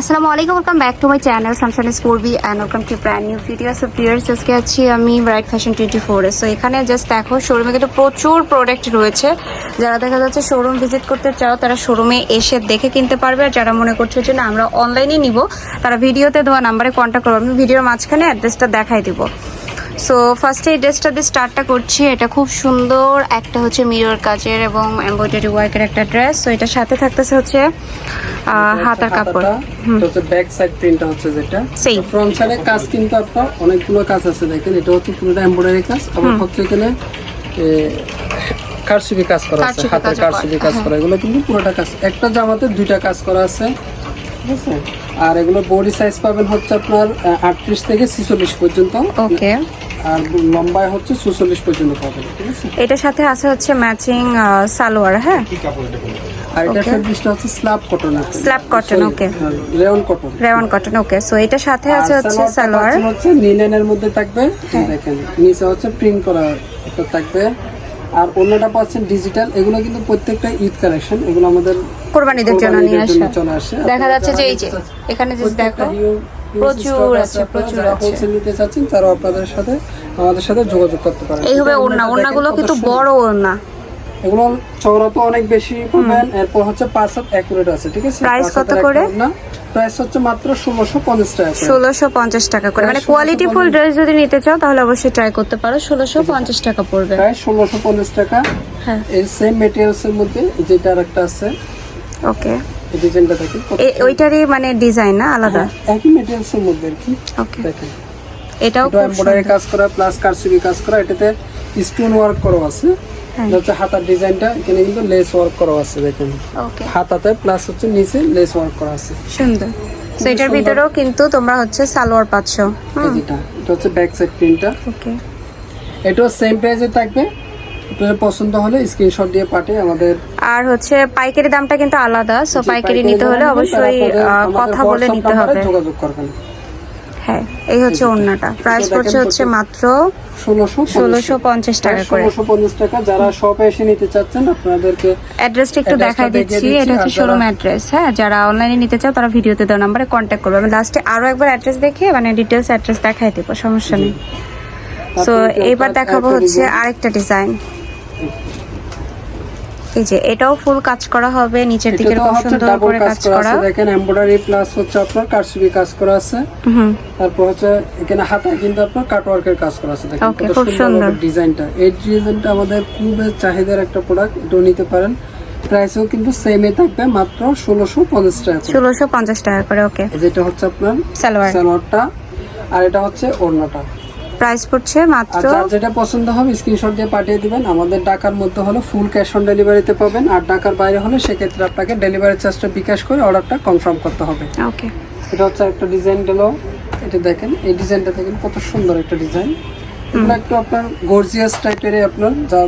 আসসালামু আলাইকুম welcome back to my channel is স্পোর্বি and welcome to brand new video so viewers আজকে আছি আমি ব্রাইট ফ্যাশন টোয়েন্টি ফোরে সো এখানে জাস্ট দেখো শোরুমে কিন্তু প্রচুর প্রোডাক্ট রয়েছে। যারা দেখা যাচ্ছে শোরুম ভিজিট করতে চাও, তারা শোরুমে এসে দেখে কিনতে পারবে। আর যারা মনে করছে যে না, আমরা অনলাইনে নিব, তারা ভিডিওতে দেওয়া নাম্বারে কন্ট্যাক্ট করব আমি ভিডিওর মাঝখানে অ্যাড্রেসটা দেখাই দিব। সো ফার্স্টে এই ড্রেসটা দিয়ে স্টার্টটা করছি এটা খুব সুন্দর একটা হচ্ছে মিরর কাজের এবং এমব্রয়ডারি ওয়ার্কের একটা ড্রেস সো এটার সাথে থাকতেছে হচ্ছে হাতার কাপড়। হচ্ছে ব্যাক সাইড প্রিন্টটা হচ্ছে যেটা। Same. ফ্রন্ট সাইডে কাজ কিন্তু আপনার অনেকগুলো কাজ আছে দেখেন এটা হচ্ছে পুরোটা এমব্রয়ডারি কাজ। আবার হচ্ছে এখানে কারসুবি কাজ করা আছে কারচুপি হাতের কারসুবি কাজ করা এগুলো কিন্তু পুরোটা কাজ। একটা জামাতে দুইটা কাজ করা আছে। ঠিক আছে? আর এগুলো বডি সাইজ পাবেন হচ্ছে আপনার আটত্রিশ থেকে ছিচল্লিশ পর্যন্ত। ওকে। আর লম্বায় হচ্ছে চুচল্লিশ পর্যন্ত পাবেন ঠিক আছে? এটার সাথে আছে হচ্ছে ম্যাচিং সালোয়ার হ্যাঁ? আর এটা. ফেব্রিকটা হচ্ছে slub cotton okay. Rayon cotton rayon cotton okay so এটার সাথে আছে হচ্ছে সালোয়ার। হচ্ছে লিনেনের মধ্যে থাকবে দেখেন নিচে হচ্ছে প্রিন্ট করা থাকবে। আর অন্যটা পাচ্ছেন ডিজিটাল এগুলো কিন্তু প্রত্যেকটা ঈদ কালেকশন এগুলো আমাদের কোরবানিদের জন্য নিয়ে আসে। দেখা যাচ্ছে যে এই যে এখানে যে দেখো প্রচুর আছে, প্রচুর আছে। নিতে চাচ্ছেন তারা আপনাদের সাথে আমাদের সাথে যোগাযোগ করতে পারেন। এইভাবে ওড়না ওড়নাগুলো কিন্তু বড় ওড়না। এগুলো চওড়া তো অনেক বেশি পাবেন এরপর হচ্ছে পাঁচ হাত অ্যাকুরেট আছে ঠিক আছে? পাঁচ কত করে? প্রাইস হচ্ছে মাত্র ষোলোশো পঞ্চাশ টাকা করে। ষোলোশো পঞ্চাশ টাকা করে। মানে কোয়ালিটি ফুল ড্রেস যদি নিতে চাও তাহলে অবশ্যই ট্রাই করতে পারো। ষোলোশো পঞ্চাশ টাকা পড়বে। প্রায় ষোলোশো পঞ্চাশ টাকা। হ্যাঁ। এই সেম মেটেরিয়ালস এর মধ্যে যেটা আরেকটা আছে। ওকে এই ডিজাইনটা দেখেন ওইটারই মানে ডিজাইন না আলাদা? একই মেটেরিয়ালস এর মধ্যে আর কি। ওকে দেখেন। এটাও এমব্রয়ডারি। কাজ করা প্লাস কারসুবি কাজ করা এটাতে স্টোন ওয়ার্ক করা আছে। হ্যাঁ। হচ্ছে হাতার ডিজাইনটা এখানে কিন্তু লেস ওয়ার্ক করা আছে দেখেন। হাতাতে প্লাস হচ্ছে নিচে লেস ওয়ার্ক করা আছে। সুন্দর। তো এটার ভিতরেও কিন্তু তোমরা হচ্ছে সালোয়ার পাচ্ছ। এটা হচ্ছে ব্যাক সাইড প্রিন্টটা ওকে। এটাও সেম প্রাইসে থাকবে। আপনাদের পছন্দ হলে স্ক্রিনশট দিয়ে পাঠিয়ে আমাদের আর হচ্ছে পাইকারি দামটা কিন্তু আলাদা। সো পাইকারি নিতে হলে অবশ্যই কথা বলে নিতে হবে। যোগাযোগ করবেন। হ্যাঁ এই হচ্ছে ওড়নাটা। প্রাইস পড়ছে হচ্ছে মাত্র ষোলোশো পঞ্চাশ টাকা। করে। ষোলোশো পঞ্চাশ টাকা। যারা শপে এসে নিতে চাচ্ছেন আপনাদেরকে অ্যাড্রেসটা একটু দেখাই দিচ্ছি। এটা হচ্ছে শোরুম অ্যাড্রেস হ্যাঁ যারা অনলাইনে নিতে চাও তারা ভিডিওতে দেওয়া নাম্বারে কন্ট্যাক্ট করবে। আমি লাস্টে আরও একবার অ্যাড্রেস দেখিয়ে মানে ডিটেলস অ্যাড্রেস দেখাই দেবো সমস্যা নেই। সো এইবার দেখাবো হচ্ছে আরেকটা ডিজাইন এই যে এটাও ফুল কাজ করা হবে নিচের দিকে হচ্ছে সুন্দর করে কাজ করা আছে দেখেন এমব্রয়ডারি প্লাস হচ্ছে আপনার কারসুবি কাজ করা আছে। তারপর হচ্ছে এখানে হাতায় কিন্তু আপনার কাটওয়ার্কের কাজ করা আছে দেখেন খুব সুন্দর। ডিজাইনটা। এই ডিজাইনটা আমাদের খুবই চাহিদার একটা প্রোডাক্ট এটাও নিতে পারেন। প্রাইসও কিন্তু সেমই থাকবে মাত্র ষোলোশো পঞ্চাশ টাকা করে। ষোলোশো পঞ্চাশ টাকা করে ওকে এই যেটা হচ্ছে আপনার সালোয়ার সালোয়ারটা আর এটা হচ্ছে ওড়নাটা। প্রাইস পড়ছে মাত্র যার যেটা পছন্দ হবে স্ক্রিনশট দিয়ে পাঠিয়ে দিবেন। আমাদের ঢাকার মধ্যে হলে ফুল ক্যাশ অন ডেলিভারিতে পাবেন। আর ঢাকার বাইরে হলে সেক্ষেত্রে আপনাকে ডেলিভারি চার্জটা বিকাশ করে অর্ডারটা কনফার্ম করতে হবে। ওকে এটা হচ্ছে একটা ডিজাইন দিল। এটা দেখেন এই ডিজাইনটা দেখেন কত সুন্দর একটা ডিজাইন এটা একটু আপনার গর্জিয়াস টাইপের আপনার যা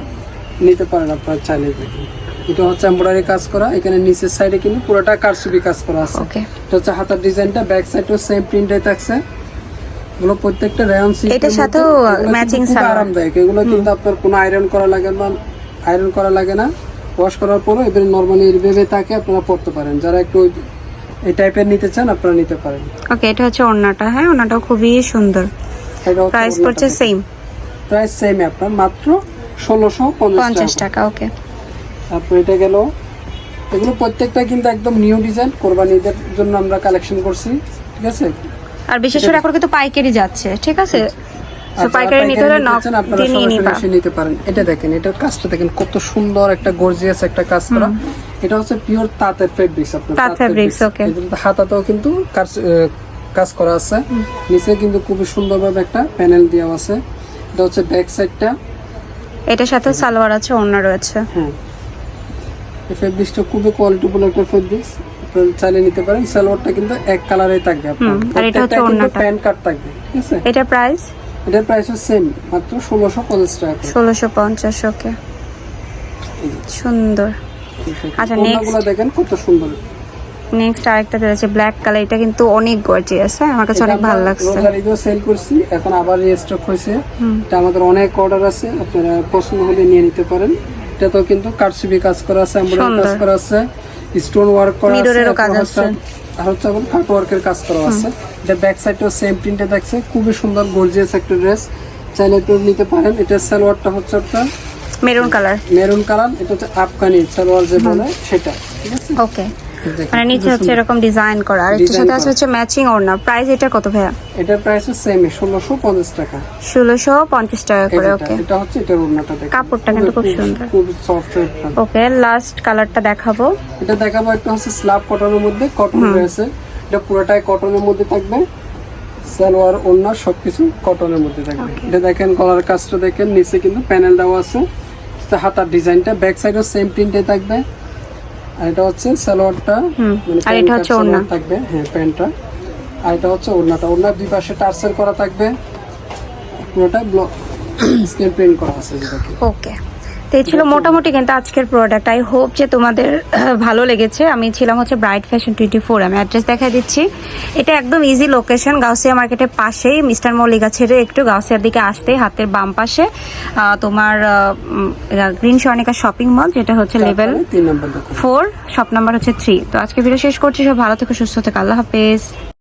নিতে পারেন আপনার চাইলে। দেখেন এটা হচ্ছে এমব্রয়ডারি কাজ করা। এখানে নিচের সাইডে কিন্তু পুরোটা কারসুবি কাজ করা আছে। ওকে এটা হচ্ছে হাতার ডিজাইনটা ব্যাক সাইডেও সেম প্রিন্টে থাকছে। এগুলো প্রত্যেকটা রেয়ন সিল্কের এটার সাথেও কিন্তু সালোয়ার। আরামদায়ক এগুলো কিন্তু আপনার কোনো আয়রন করা লাগে না আয়রন করা লাগে না। ওয়াশ করার পরও এদের নর্মালি এইভাবে তাকে আপনারা পড়তে পারেন। যারা একটু এই টাইপের নিতে চান আপনারা নিতে পারেন। ওকে এটা হচ্ছে ওড়নাটা। হ্যাঁ ওড়নাটাও খুবই সুন্দর। প্রাইস পড়ছে সেম প্রাইস সেম আপনার মাত্র ষোলোশো পঞ্চাশ টাকা। ওকে তারপর এটা গেল। এগুলো প্রত্যেকটা কিন্তু একদম নিউ ডিজাইন কোরবানিদের জন্য আমরা কালেকশন করছি ঠিক আছে? আর বিশেষ করে এখন কিন্তু পাইকারি যাচ্ছে ঠিক আছে? পাইকারি নিতে হলে নক দিয়ে নিতে পারেন। এটা দেখেন কাজটা দেখেন কত সুন্দর একটা গর্জিয়াস একটা কাজ করা। এটা হচ্ছে পিওর তাঁতের ফেব্রিক্স আপনার তাঁত fabrics, okay. হাতাতেও কিন্তু কাজ কাজ করা আছে। নিচে কিন্তু খুবই সুন্দরভাবে একটা প্যানেল দেওয়া আছে। এটা হচ্ছে ব্যাক সাইডটা এটার সাথে সালোয়ার আছে ওড়না রয়েছে। হ্যাঁ। এই ফেব্রিক্সটা খুবই কোয়ালিটিফুল একটা ফেব্রিক্স আপনারা চাইলে নিতে পারেন সালোয়ারটা কিন্তু এক কালারে থাকবে আপনার। আর এটা হচ্ছে প্যান্ট কাট থাকবে ঠিক আছে? এটা প্রাইস এটার প্রাইস হচ্ছে সেম মাত্র ষোলোশো পঞ্চাশ টাকা করে। ষোলোশো পঞ্চাশ ওকে সুন্দর। আচ্ছা, next. দেখেন কত সুন্দর। নেক্সট আরেকটা ব্ল্যাক কালার এটা কিন্তু অনেক গর্জিয়াস হ্যাঁ? আমার কাছে অনেক ভালো লাগছে। সেল করছি এখন আবার রিস্টক হয়েছে। এটা আমাদের অনেক অর্ডার আছে আপনারা পছন্দ হলে নিয়ে নিতে পারেন। এটা তো কিন্তু কারসুবি কাজ করা আছে এমব্রয়ডারি কাজ করা আছে। স্টোন ওয়ার্ক করা আছে Mirror কাজ আছে। আর হচ্ছে এখন কাট ওয়ার্কের কাজ করা আছে। এটা ব্যাক সাইডটাও সেম প্রিন্টে দেখছে খুবই সুন্দর গর্জিয়াস একটা ড্রেস চাইলে একটু নিতে পারেন। এটা সালোয়ারটা হচ্ছে আপনার মেরুন কালার মেরুন কালার এটা হচ্ছে আফগানি সালোয়ার যে বলে সেটা ঠিক আছে? ওকে মানে নিচে হচ্ছে এরকম ডিজাইন করা। আর এটার সাথে আছে হচ্ছে ম্যাচিং ওড়না। প্রাইস এটা কত ভাইয়া? এটার প্রাইস ষোলোশো পঞ্চাশ টাকা। ষোলোশো পঞ্চাশ টাকা করে ওকে এটা হচ্ছে এটার ওড়নাটা দেখেন। কাপড়টা কিন্তু খুব সুন্দর। খুব সফট ওকে লাস্ট কালারটা দেখাবো। এটা দেখাবো একটা হচ্ছে স্ল্যাব কটনের মধ্যে। কটন রয়েছে। এটা পুরোটাই কটনের মধ্যে থাকবে। সালোয়ার ওড়না সবকিছু কটনের মধ্যে থাকবে। এটা দেখেন কলার কাজটা দেখেন নিচে কিন্তু প্যানেল দেওয়া আছে। হাতার ডিজাইনটা ব্যাক সাইডও সেম প্রিন্টে থাকবে। আর এটা হচ্ছে সালোয়ারটা মানে আর এটা হচ্ছে ওড়না। থাকবে হ্যাঁ প্যান্টটা। আর এটা হচ্ছে ওড়নাটা। ওড়নার দুই পাশে টার্সেল করা থাকবে। পুরোটা ব্লক স্কেল প্রিন্ট করা আছে যেটাকে। ওকে। তো এই ছিল মোটামুটি কিন্তু আজকের প্রোডাক্ট আই হোপ যে তোমাদের ভালো লেগেছে। আমি ছিলাম হচ্ছে ব্রাইট ফ্যাশন টোয়েন্টি ফোর আমি অ্যাড্রেস দেখা দিচ্ছি। এটা একদম ইজি লোকেশন গাউসিয়া মার্কেটের পাশেই। মিস্টার মল্লিকা ছেড়ে একটু গাউসিয়ার দিকে আসতে হাতের বাম পাশে। তোমার গ্রিন স্বর্ণিকা শপিং মল যেটা হচ্ছে লেভেল ফোর শপ নাম্বার হচ্ছে থ্রি তো আজকে ভিডিও শেষ করছি। সব ভালো থেকে সুস্থ থেকে। আল্লাহ হাফেজ।